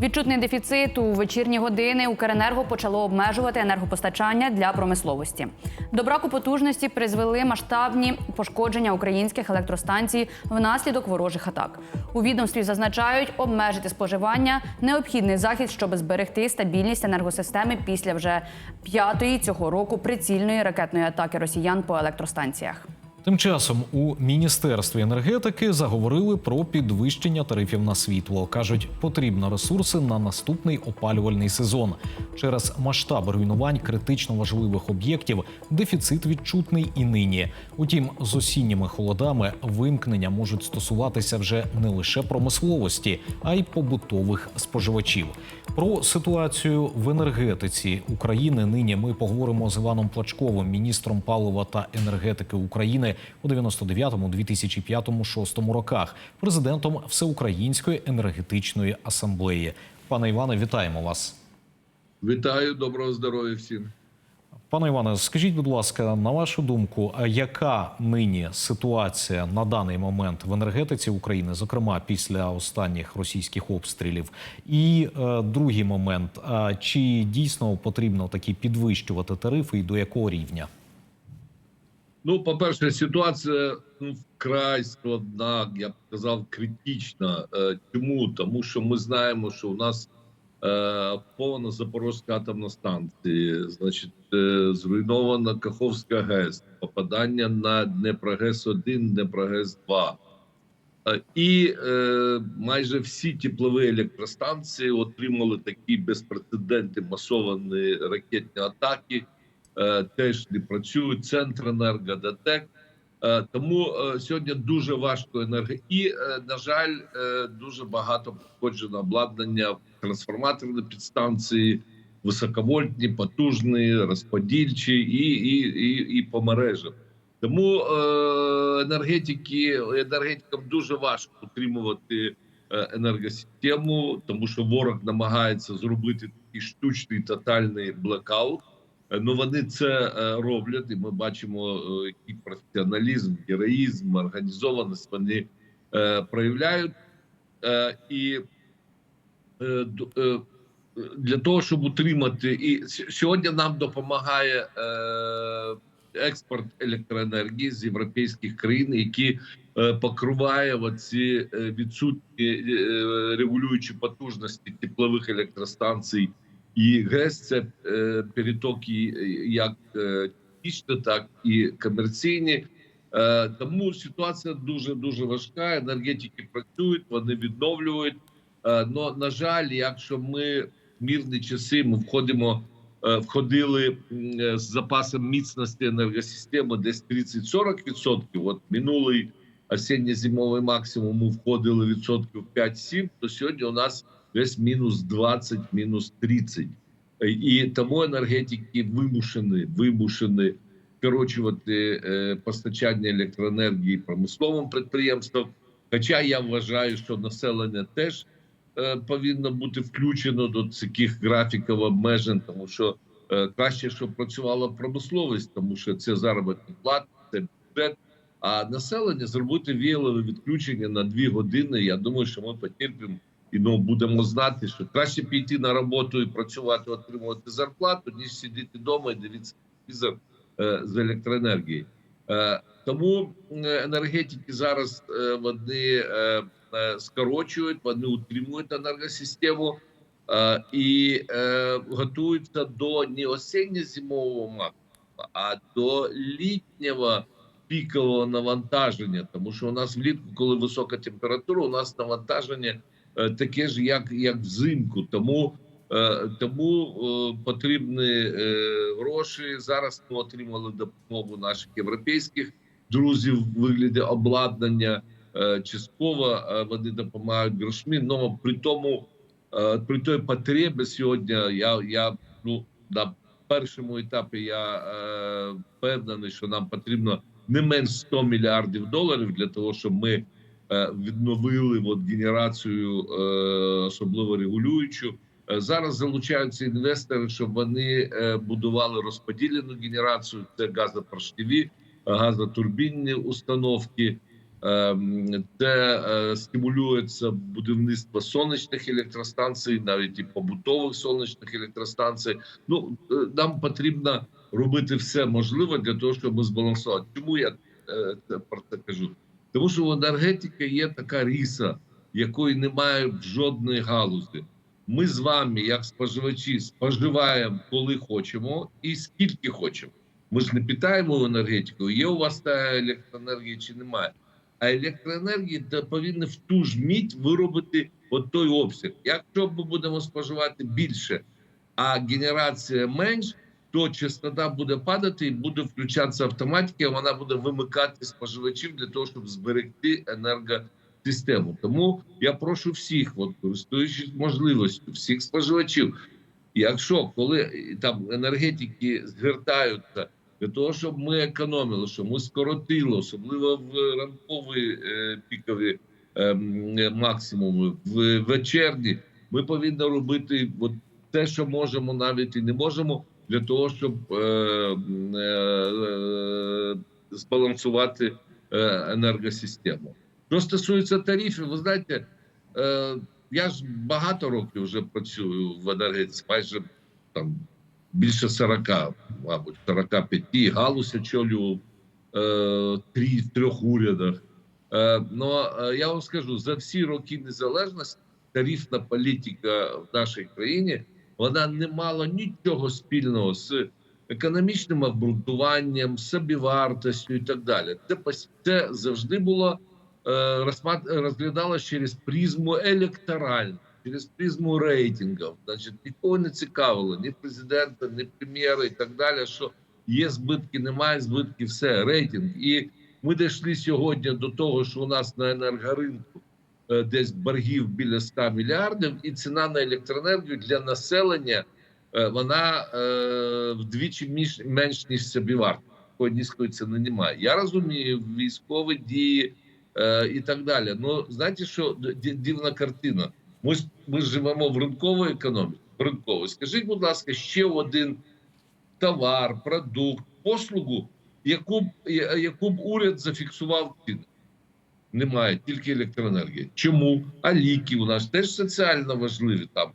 Відчутний дефіцит у вечірні години Укренерго почало обмежувати енергопостачання для промисловості. До браку потужності призвели масштабні пошкодження українських електростанцій внаслідок ворожих атак. У відомстві зазначають, обмежити споживання необхідний захід, щоб зберегти стабільність енергосистеми після вже п'ятої цього року прицільної ракетної атаки росіян по електростанціях. Тим часом у міністерстві енергетики заговорили про підвищення тарифів на світло. кажуть, потрібно ресурси на наступний опалювальний сезон. Через масштаб руйнувань критично важливих об'єктів дефіцит відчутний і нині. Утім, з осінніми холодами вимкнення можуть стосуватися вже не лише промисловості, а й побутових споживачів. Про ситуацію в енергетиці України нині ми поговоримо з Іваном Плачковим, міністром палива та енергетики України у 99-му, 2005-му, 6 роках, президентом Всеукраїнської енергетичної асамблеї. Пане Іване, вітаємо вас. Вітаю, доброго здоров'я всім. Пане Іване, скажіть, будь ласка, на вашу думку, яка нині ситуація на даний момент в енергетиці України, зокрема після останніх російських обстрілів? І е, другий момент: чи дійсно потрібно такі підвищувати тарифи і до якого рівня? Ну, по-перше, ситуація ну, вкрай складна, я б сказав, критична. Е, Чому? Тому що ми знаємо, що у нас е, повна Запорозька атомна станція, значить, е, зруйнована Каховська ГЕС, попадання на Днепрогес 1 Днепрогес 2 Е, І е, майже всі теплові електростанції отримали такі безпрецедентні масовані ракетні атаки. Е, теж не працюють Центренерго, ДТЕК. Е, Тому е, сьогодні дуже важко енерго. І, на жаль, дуже багато пошкоджено обладнання трансформаторні підстанції, високовольтні, потужні, розподільчі і, і, і, і по мережам. Тому енергетики енергетикам дуже важко утримувати енергосистему, тому що ворог намагається зробити такий штучний тотальний блекаут. Е, Ну вони це е, роблять, і ми бачимо, е, який професіоналізм, героїзм, організованість вони проявляють. І для того, щоб утримати, і сьогодні нам допомагає експорт електроенергії з європейських країн, які покриває оці е, відсутні регулюючі потужності теплових електростанцій. І ГЕС це е, перетоки як е, технічні, так і комерційні. Е, тому ситуація дуже дуже важка. Енергетики працюють, вони відновлюють. Е, но на жаль, якщо ми в мирні часи ми входимо, е, входили е, з запасом міцності енергосистеми десь 30-40%. От минулий осінньо-зимовий максимум ми входили відсотків 5-7, то сьогодні у нас десь мінус 20, мінус 30. Е, І тому енергетики вимушені, вимушені скорочувати е, постачання електроенергії промисловим підприємствам. Хоча я вважаю, що населення теж е, повинно бути включено до таких графіків обмежень, тому що е, краще, щоб працювала промисловість, тому що це заробітні плати, це бюджет. А населення зробити віялове відключення на дві години. Я думаю, що ми потерпимо і ну будемо знати, що краще піти на роботу і працювати, отримувати зарплату, ніж сидіти вдома і дивитися телевізор е, з електроенергії. Е, тому енергетики зараз е, вони скорочують, вони утримують енергосистему і готуються до не осінньо-зимового максимуму, а до літнього пікового навантаження. Тому що у нас влітку, коли висока температура, у нас навантаження таке ж, як, як взимку. Тому Е, Тому е, потрібні е, гроші. Зараз ми отримали допомогу наших європейських друзів в вигляді обладнання. Е, Частково е, вони допомагають грошми. але при тому, е, при той потребі сьогодні я, я ну на першому етапі я е, впевнений, що нам потрібно не менш 100 мільярдів доларів для того, щоб ми е, відновили от, генерацію, е, особливо регулюючу. Е, Зараз залучаються інвестори, щоб вони е, будували розподілену генерацію. Це газопоршневі, газотурбінні установки. Ем, Це е, стимулюється будівництво сонячних електростанцій, навіть і побутових сонячних електростанцій. Ну е, нам потрібно робити все можливе для того, щоб збалансувати. Чому я е, про це кажу? Тому що в енергетики є така ріса, якої немає в жодної галузі. Ми з вами, як споживачі, споживаємо коли хочемо і скільки хочемо. Ми ж не питаємо енергетику, є у вас та електроенергія чи немає. А електроенергії повинні в ту ж мить виробити от той обсяг. Якщо ми будемо споживати більше, а генерація менш, то частота буде падати і буде включатися автоматика, вона буде вимикати споживачів для того, щоб зберегти енергосистему. Тому я прошу всіх, от, користуючись можливістю, всіх споживачів, якщо коли е, там енергетики звертаються для того, щоб ми економили, щоб ми скоротили, особливо в ранкові е, пікові е, максимуми, в вечірні, ми повинні робити от те, що можемо, навіть і не можемо, для того, щоб е, е, е, збалансувати е, енергосистему. Що стосується тарифів, ви знаєте, е, я ж багато років вже працюю в енергетиці, майже там більше 40, мабуть, 45 галузь очолював е, три, в трьох урядах. Ну, я вам скажу, за всі роки незалежності тарифна політика в нашій країні вона не мала нічого спільного з економічним обґрунтуванням, собівартостю і так далі. Це, це завжди було е, розсмат- через призму електоральну, через призму рейтингів. Значить, нікого не цікавило, ні президента, ні прем'єра і так далі. Що є збитки, немає збитків, все рейтинг. І ми дійшли сьогодні до того, що у нас на енергоринку десь боргів біля 100 мільярдів, і ціна на електроенергію для населення е, вона е, вдвічі менш ніж собівартість. Такої низької ціни немає. Я розумію військові дії е, і так далі. Ну знаєте, що дивна картина? Ми ми живемо в ринковій економіці. в Скажіть, будь ласка, ще один товар, продукт, послугу, яку б яку б уряд зафіксував ціни. Немає тільки електроенергія. Чому? А ліки у нас теж соціально важливі там,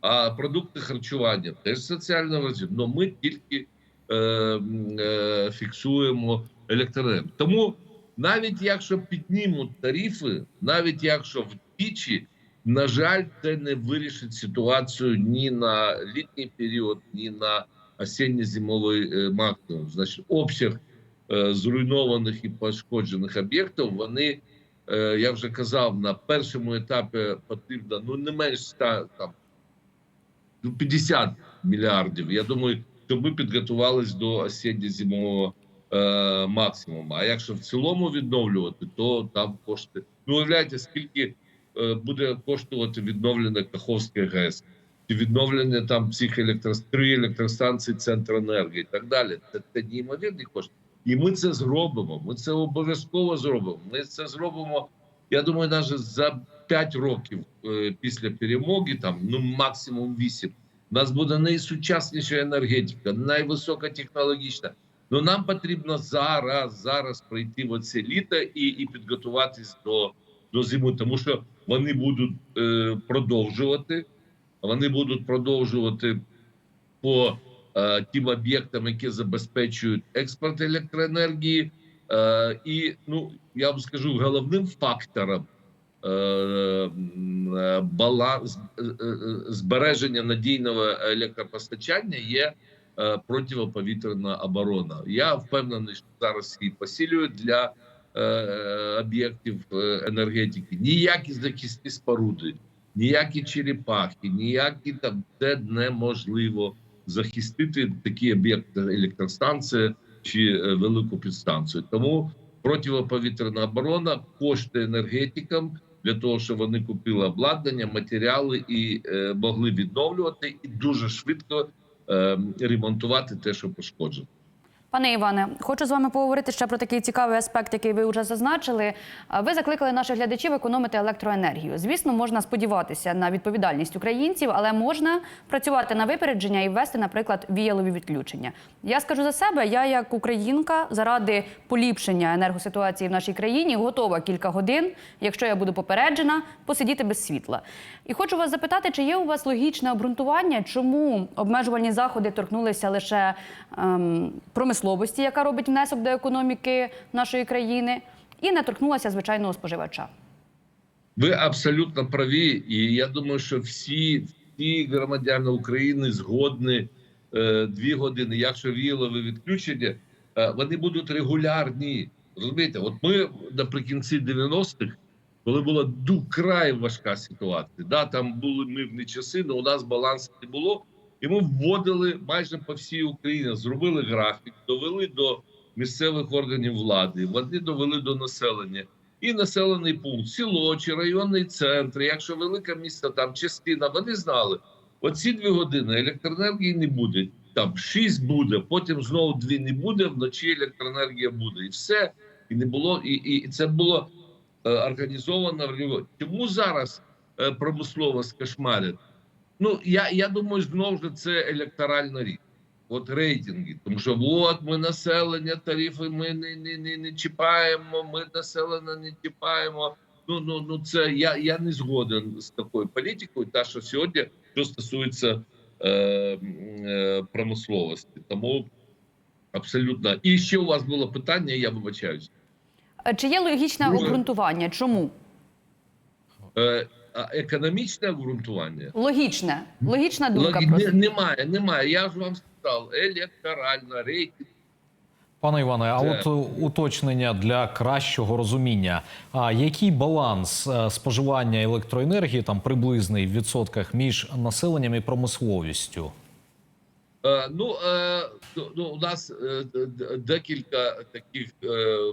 а продукти харчування теж соціально важливі. Але ми тільки е, е, фіксуємо електроенергію. Тому навіть якщо піднімуть тарифи, навіть якщо вдвічі, на жаль, це не вирішить ситуацію ні на літній період, ні на осінньо-зимовий е, максимум. Значить, обсяг е, зруйнованих і пошкоджених об'єктів, вони, я вже казав, на першому етапі потрібно ну не менш 100, там, ну, 50 мільярдів. Я думаю, щоб ми підготувалися до осінньо-зимового е, максимуму. А якщо в цілому відновлювати, то там кошти. Ну, уявляєте, скільки е, буде коштувати відновлення Каховської ГЕС, чи відновлення там всіх електрос... три електростанцій Центренерго і так далі. Це, це неймовірні кошти. І ми це зробимо. Ми це обов'язково зробимо. Ми це зробимо. Я думаю, навіть за 5 років е, після перемоги, там ну максимум 8, у нас буде найсучасніша енергетика, найвисокотехнологічна. Ну нам потрібно зараз, зараз пройти в оце літо і, і підготуватись до, до зими, тому що вони будуть е, продовжувати. Вони будуть продовжувати по тим об'єктам, які забезпечують експорт електроенергії. Е, і ну я вам скажу головним фактором е, е, баланс е, е, збереження надійного електропостачання є е, противоповітряна оборона. Я впевнений, що зараз її посилюють для е, об'єктів е, енергетики. Ніякі захисні споруди, ніякі черепахи, ніякі там це неможливо захистити такі об'єкти електростанції чи е, велику підстанцію. Тому противоповітряна оборона кошти енергетикам для того, щоб вони купили обладнання, матеріали і е, могли відновлювати і дуже швидко е, ремонтувати те, що пошкоджено. Пане Іване, хочу з вами поговорити ще про такий цікавий аспект, який ви вже зазначили. Ви закликали наших глядачів економити електроенергію. Звісно, можна сподіватися на відповідальність українців, але можна працювати на випередження і ввести, наприклад, віялові відключення. Я скажу за себе, я як українка заради поліпшення енергоситуації в нашій країні готова кілька годин, якщо я буду попереджена, посидіти без світла. І хочу вас запитати, чи є у вас логічне обґрунтування, чому обмежувальні заходи торкнулися лише ем, промисловості, яка робить внесок до економіки нашої країни, і не торкнулася звичайного споживача. Ви абсолютно праві, і я думаю, що всі, всі громадяни України згодні е, дві години. Якщо віялове відключення, е, вони будуть регулярні. Розумієте, от ми наприкінці 90-х, коли була край важка ситуація, да, там були мирні часи, але у нас балансу не було. Ми вводили майже по всій Україні, зробили графік, довели до місцевих органів влади, вони довели до населення. І населений пункт, село чи районний центр, якщо велике місто, там частина, вони знали, оці дві години електроенергії не буде. Там шість буде, потім знову дві не буде, вночі електроенергія буде. І все. І не було, і, і, це було е, організовано. Чому зараз е, промисловість кошмарить? Ну я, я думаю, знову ж це електоральна річ. От рейтинги, тому що от ми населення, тарифи ми не, не, не, не чіпаємо, ми населення не чіпаємо. Ну ну ну це я, я не згоден з такою політикою, та що сьогодні що стосується е, е, промисловості. Тому абсолютно. І ще у вас було питання, я вибачаюсь. Е, Чи є логічне обґрунтування? Чому? Е, економічне обґрунтування Логічне, логічна думка. Логі- просто. немає, немає. Я ж вам сказав, електоральна рейтинг. Пане Іване, а от е, уточнення для кращого розуміння. А який баланс е, споживання електроенергії там приблизний в відсотках між населенням і промисловістю? Е, ну, е, ну, ну, у нас декілька таких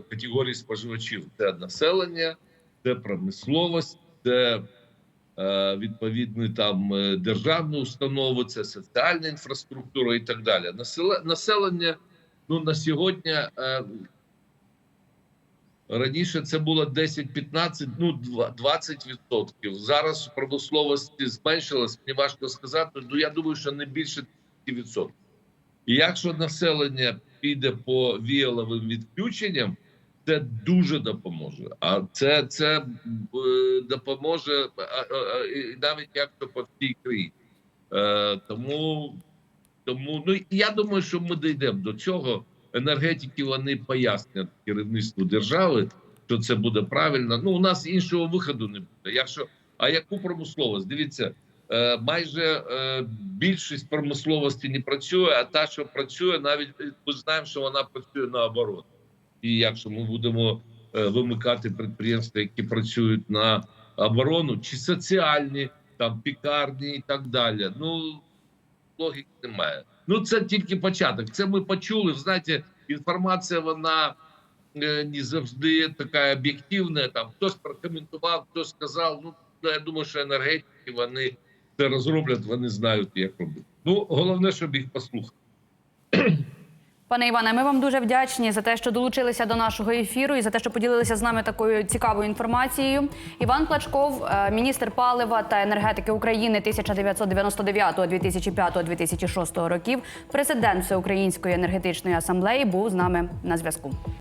категорій споживачів: це населення, це промисловість, це відповідні там е, державні установи, це соціальна інфраструктура і так далі. Населе- Населення ну, на сьогодні. Е, Раніше це було 10-15, ну 20 відсотків. Зараз промисловості зменшилось. Мені важко сказати. Ну я думаю, що не більше 10%. І якщо населення піде по віяловим відключенням, це дуже допоможе. А це, це е, допоможе а, і навіть якщо по всій країні. Е, тому, тому ну я думаю, що ми дійдемо до цього. Енергетики вони пояснять керівництву держави, що це буде правильно. Ну у нас іншого виходу не буде. Якщо а яку промисловість? Дивіться, е, майже е, більшість промисловості не працює, а та, що працює, навіть е, ми знаємо, що вона працює наоборот. І якщо ми будемо е, вимикати підприємства, які працюють на оборону, чи соціальні, там пікарні і так далі. Ну логіки немає. Ну це тільки початок. Це ми почули. Знаєте, інформація вона е, не завжди така об'єктивна. Там хтось прокоментував, хтось сказав. Ну я думаю, що енергетики вони це розроблять, вони знають, як робити. Ну головне, щоб їх послухати. Пане Іване, ми вам дуже вдячні за те, що долучилися до нашого ефіру і за те, що поділилися з нами такою цікавою інформацією. Іван Плачков, е, міністр палива та енергетики України 1999, 2005, 2006 років, президент Всеукраїнської енергетичної асамблеї, був з нами на зв'язку.